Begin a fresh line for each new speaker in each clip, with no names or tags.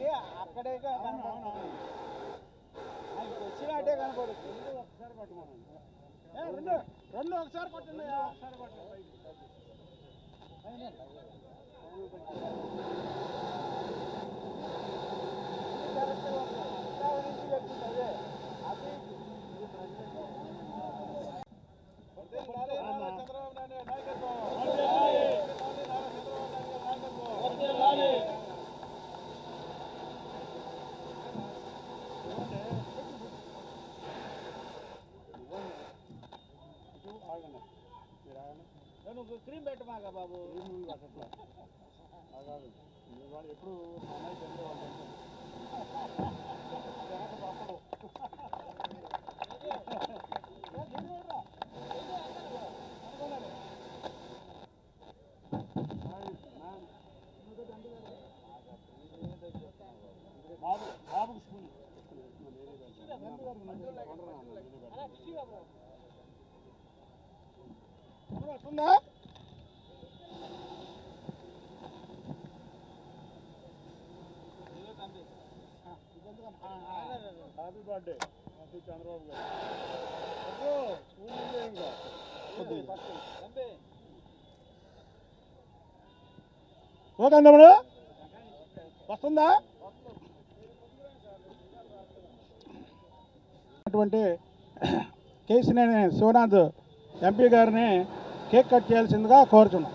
కెమెరాకి అక్కడే వచ్చినట్టే కనపడు ఒకసారి పట్టుకోండి రెండు రెండు ఒకసారి పట్టండి ఒకసారి పట్టండి నువ్వు క్రీమ్ పెట్టమాక బాబు ఎప్పుడు బాబు బాబుకి స్కూల్ వస్తుందా happy birthday Chandrababu garu. Okay తమ్ముడు వస్తుందా? అటువంటి కేసీనేని శివనాథ్ ఎంపీ గారిని కేక్ కట్ చేయాల్సిందిగా
కోరుతున్నాం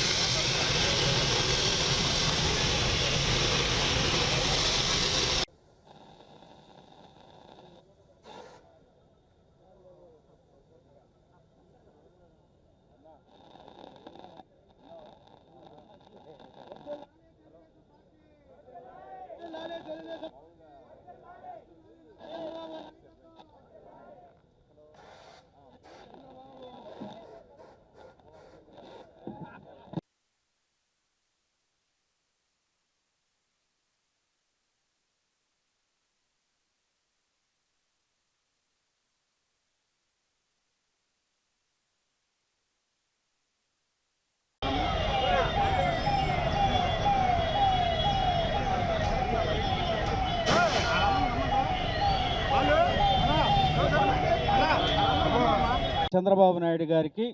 చంద్రబాబు నాయుడు గారికి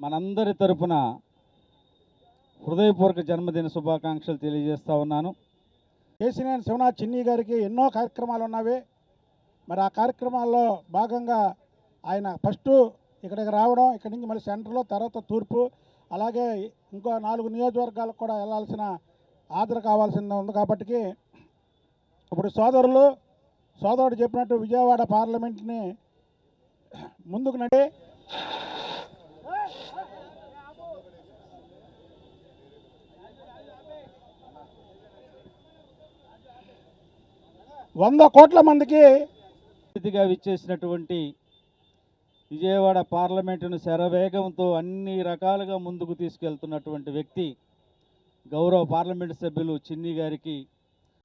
మనందరి తరపున హృదయపూర్వక జన్మదిన శుభాకాంక్షలు తెలియజేస్తా ఉన్నాను. కేసీనేని శివనాథ్ చిన్ని గారికి ఎన్నో కార్యక్రమాలు ఉన్నవి. మరి ఆ కార్యక్రమాల్లో భాగంగా ఆయన ఫస్ట్ ఇక్కడికి రావడం ఇక్కడి నుంచి మళ్ళీ సెంటర్లో తర్వాత తూర్పు అలాగే ఇంకో నాలుగు నియోజకవర్గాలకు కూడా వెళ్ళాల్సిన ఆదర కావాల్సింది ఉంది కాబట్టి ఇప్పుడు సోదరులు సోదరుడు చెప్పినట్టు విజయవాడ పార్లమెంట్ని ముందుకు నడి. వంద కోట్ల మందికి అతిథిగా విచ్చేసినటువంటి విజయవాడ పార్లమెంటును శరవేగంతో అన్ని రకాలుగా ముందుకు తీసుకెళ్తున్నటువంటి వ్యక్తి గౌరవ పార్లమెంటు సభ్యులు చిన్ని గారికి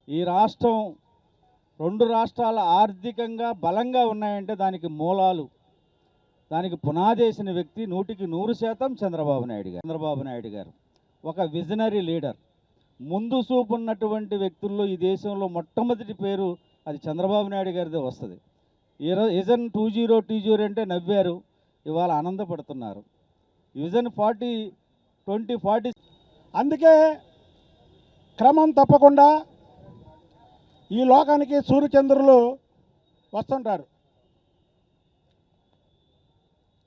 ఈ రాష్ట్రం రెండు రాష్ట్రాల ఆర్థికంగా బలంగా ఉన్నాయంటే దానికి మూలాలు. దానికి పునాదేసిన వ్యక్తి నూటికి నూరు శాతం చంద్రబాబు నాయుడు గారు. చంద్రబాబు నాయుడు గారు ఒక విజనరీ లీడర్. ముందు చూపు ఉన్నటువంటి వ్యక్తుల్లో ఈ దేశంలో మొట్టమొదటి పేరు అది చంద్రబాబు నాయుడు గారిదే వస్తుంది. ఈరోజు vision two zero two zero అంటే నవ్వారు ఇవాళ ఆనందపడుతున్నారు. విజన్ ఫార్టీ ట్వంటీ ఫార్టీ అందుకే
క్రమం తప్పకుండా ఈ లోకానికి సూర్యచంద్రులు వస్తుంటారు.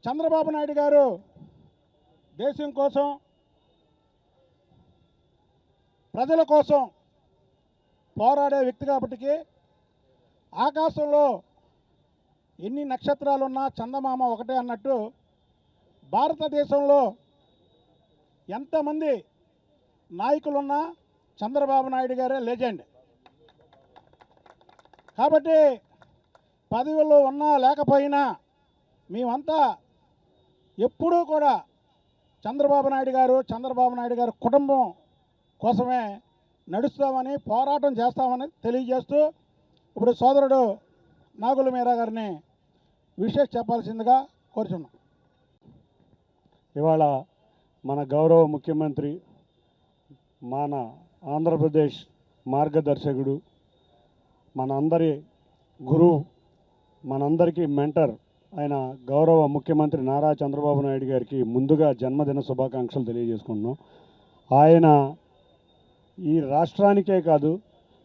చంద్రబాబు నాయుడు గారు దేశం కోసం ప్రజల కోసం పోరాడే వ్యక్తి కాబట్టి ఆకాశంలో ఎన్ని నక్షత్రాలున్నా చందమామ ఒకటే అన్నట్టు భారతదేశంలో ఎంతమంది నాయకులున్నా చంద్రబాబు నాయుడు గారే లెజెండ్. కాబట్టి పదవిలో ఉన్నా లేకపోయినా మేమంతా ఎప్పుడూ కూడా చంద్రబాబు నాయుడు గారు చంద్రబాబు నాయుడు గారి కుటుంబం కోసమే నడుస్తామని పోరాటం చేస్తామని తెలియజేస్తూ ఇప్పుడు సోదరుడు నాగుల మీరా గారిని విషయం చెప్పాల్సిందిగా కోరుచున్నాం.
ఇవాళ మన గౌరవ ముఖ్యమంత్రి మన ఆంధ్రప్రదేశ్ మార్గదర్శకుడు మనందరి గురువు మనందరికీ మెంటర్ ఆయన గౌరవ ముఖ్యమంత్రి నారా చంద్రబాబు నాయుడు గారికి ముందుగా జన్మదిన శుభాకాంక్షలు తెలియజేసుకుంటున్నాం. ఆయన ఈ రాష్ట్రానికే కాదు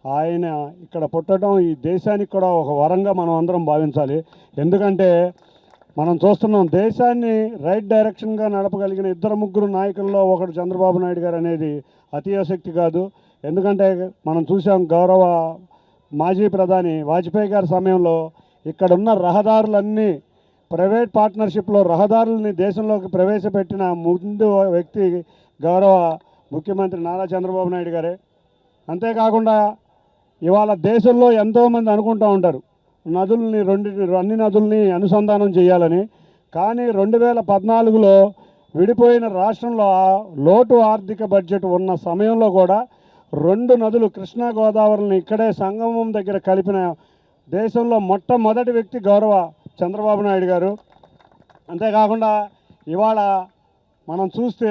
ఆయన ఇక్కడ పుట్టడం ఈ దేశానికి కూడా ఒక వరంగా మనం అందరం భావించాలి. ఎందుకంటే మనం చూస్తున్నాం దేశాన్ని రైట్ డైరెక్షన్గా నడపగలిగిన ఇద్దరు ముగ్గురు నాయకుల్లో ఒకడు చంద్రబాబు నాయుడు గారు అనేది అతిశక్తి కాదు. ఎందుకంటే మనం చూసాం గౌరవ మాజీ ప్రధాని వాజ్పేయి గారి సమయంలో ఇక్కడున్న రహదారులన్నీ ప్రైవేట్ పార్ట్నర్షిప్లో రహదారులని దేశంలోకి ప్రవేశపెట్టిన ముందు వ్యక్తి గౌరవ ముఖ్యమంత్రి నారా చంద్రబాబు నాయుడు గారే. అంతేకాకుండా ఇవాళ దేశంలో ఎంతోమంది అనుకుంటూ ఉంటారు నదుల్ని రెండు అన్ని నదుల్ని అనుసంధానం చేయాలని. కానీ రెండు వేల పద్నాలుగులో విడిపోయిన రాష్ట్రంలో లోటు ఆర్థిక బడ్జెట్ ఉన్న సమయంలో కూడా రెండు నదులు కృష్ణా గోదావరిని ఇక్కడే సంగమం దగ్గర కలిపిన దేశంలో మొట్టమొదటి వ్యక్తి గౌరవ చంద్రబాబు నాయుడు గారు. అంతేకాకుండా ఇవాళ మనం చూస్తే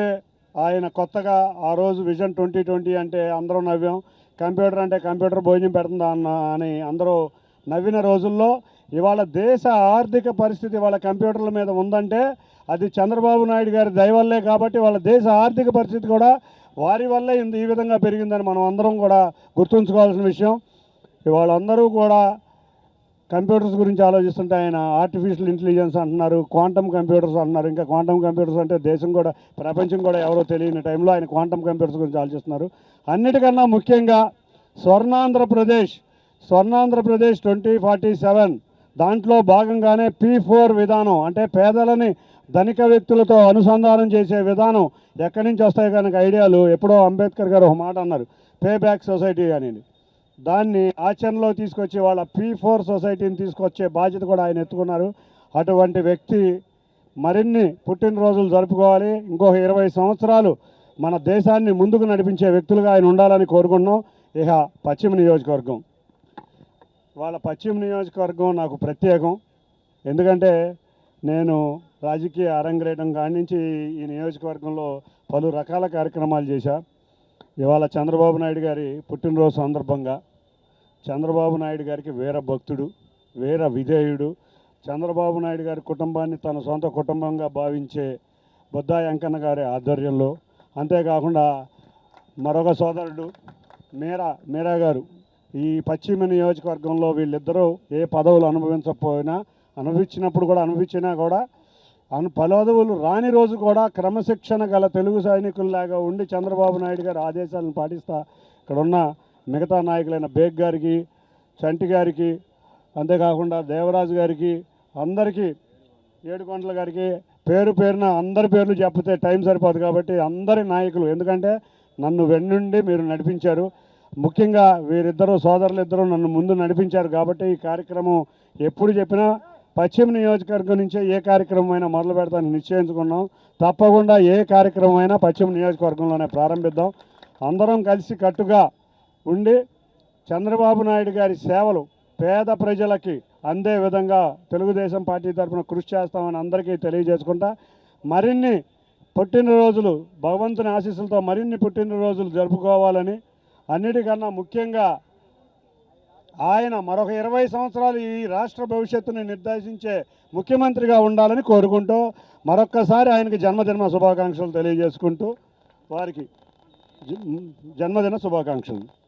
ఆయన కొత్తగా ఆ రోజు విజన్ ట్వంటీ ట్వంటీ అంటే అందరూ నవ్వాం. కంప్యూటర్ అంటే కంప్యూటర్ భోజనం పెడుతుందా అన్న అని అందరూ నవ్విన రోజుల్లో ఇవాళ దేశ ఆర్థిక పరిస్థితి వాళ్ళ కంప్యూటర్ల మీద ఉందంటే అది చంద్రబాబు నాయుడు గారి దయవల్లే కాబట్టి వాళ్ళ దేశ ఆర్థిక పరిస్థితి కూడా వారి వల్లే ఇంత ఈ విధంగా పెరిగిందని మనం అందరం కూడా గుర్తుంచుకోవాల్సిన విషయం. ఇవాళ అందరూ కూడా కంప్యూటర్స్ గురించి ఆలోచిస్తుంటే ఆయన ఆర్టిఫిషియల్ ఇంటెలిజెన్స్ అంటున్నారు క్వాంటమ్ కంప్యూటర్స్ అంటున్నారు. ఇంకా క్వాంటమ్ కంప్యూటర్స్ అంటే దేశం కూడా ప్రపంచం కూడా ఎవరో తెలియని టైంలో ఆయన క్వాంటమ్ కంప్యూటర్స్ గురించి ఆలోచిస్తున్నారు. అన్నిటికన్నా ముఖ్యంగా Swarnandhra Pradesh Swarnandhra Pradesh twenty forty seven దాంట్లో భాగంగానే పీ ఫోర్ విధానం అంటే పేదలని ధనిక వ్యక్తులతో అనుసంధానం చేసే విధానం ఎక్కడి నుంచి వస్తాయి కనుక ఐడియాలు ఎప్పుడో అంబేద్కర్ గారు ఒక మాట అన్నారు. పే బ్యాక్ సొసైటీ అని. దాన్ని ఆచరణలో తీసుకొచ్చి వాళ్ళ పీ ఫోర్ సొసైటీని తీసుకొచ్చే బాధ్యత కూడా ఆయన ఎత్తుకున్నారు. అటువంటి వ్యక్తి మరిన్ని పుట్టినరోజులు జరుపుకోవాలి. ఇంకొక ఇరవై సంవత్సరాలు మన దేశాన్ని ముందుకు నడిపించే వ్యక్తులుగా ఆయన ఉండాలని కోరుకుంటున్నాం. ఇక పశ్చిమ నియోజకవర్గం. వాళ్ళ పశ్చిమ నియోజకవర్గం నాకు ప్రత్యేకం. ఎందుకంటే నేను రాజకీయ అరంగేయడం కాడి నుంచి ఈ నియోజకవర్గంలో పలు రకాల కార్యక్రమాలు చేశా. ఇవాళ చంద్రబాబు నాయుడు గారి పుట్టినరోజు సందర్భంగా చంద్రబాబు నాయుడు గారికి వీర భక్తుడు వీర విధేయుడు. చంద్రబాబు నాయుడు గారి కుటుంబాన్ని తన సొంత కుటుంబంగా భావించే బుద్ధా వెంకన్న గారి ఆధ్వర్యంలో అంతేకాకుండా మరొక సోదరుడు మీరా మీరా గారు. ఈ పశ్చిమ నియోజకవర్గంలో వీళ్ళిద్దరూ ఏ పదవులు అనుభవించకపోయినా అనుభవించినప్పుడు కూడా అనుభవించినా కూడా అను పదవులు రాని రోజు కూడా క్రమశిక్షణ గల తెలుగు సైనికుల్లాగా ఉండి చంద్రబాబు నాయుడు గారి ఆదేశాలను పాటిస్తా ఇక్కడ ఉన్న మిగతా నాయకులైన బేగ్ గారికి చంటి గారికి అంతేకాకుండా దేవరాజు గారికి అందరికీ ఏడుకొండల గారికి పేరు పేరున అందరి పేర్లు చెప్పితే టైం సరిపోదు కాబట్టి అందరి నాయకులు. ఎందుకంటే నన్ను వెన్నుండి మీరు నడిపించారు. ముఖ్యంగా వీరిద్దరూ సోదరులు నన్ను ముందు నడిపించారు కాబట్టి ఈ కార్యక్రమం ఎప్పుడు చెప్పినా పశ్చిమ నియోజకవర్గం నుంచే ఏ కార్యక్రమం అయినా మొదలు పెడతానని నిశ్చయించుకున్నాం. తప్పకుండా ఏ కార్యక్రమం అయినా పశ్చిమ నియోజకవర్గంలోనే ప్రారంభిద్దాం. అందరం కలిసి కట్టుగా ఉండి చంద్రబాబు నాయుడు గారి సేవలు పేద ప్రజలకి అందే విధంగా తెలుగుదేశం పార్టీ తరఫున కృషి చేస్తామని అందరికీ తెలియజేసుకుంటా. మరిన్ని పుట్టినరోజులు భగవంతుని ఆశీస్సులతో మరిన్ని పుట్టినరోజులు జరుపుకోవాలని అన్నిటికన్నా ముఖ్యంగా ఆయన మరొక ఇరవై సంవత్సరాలు ఈ రాష్ట్ర భవిష్యత్తుని నిర్దేశించే ముఖ్యమంత్రిగా ఉండాలని కోరుకుంటూ మరొక్కసారి ఆయనకి జన్మదిన శుభాకాంక్షలు తెలియజేసుకుంటూ వారికి జన్మదిన శుభాకాంక్షలు.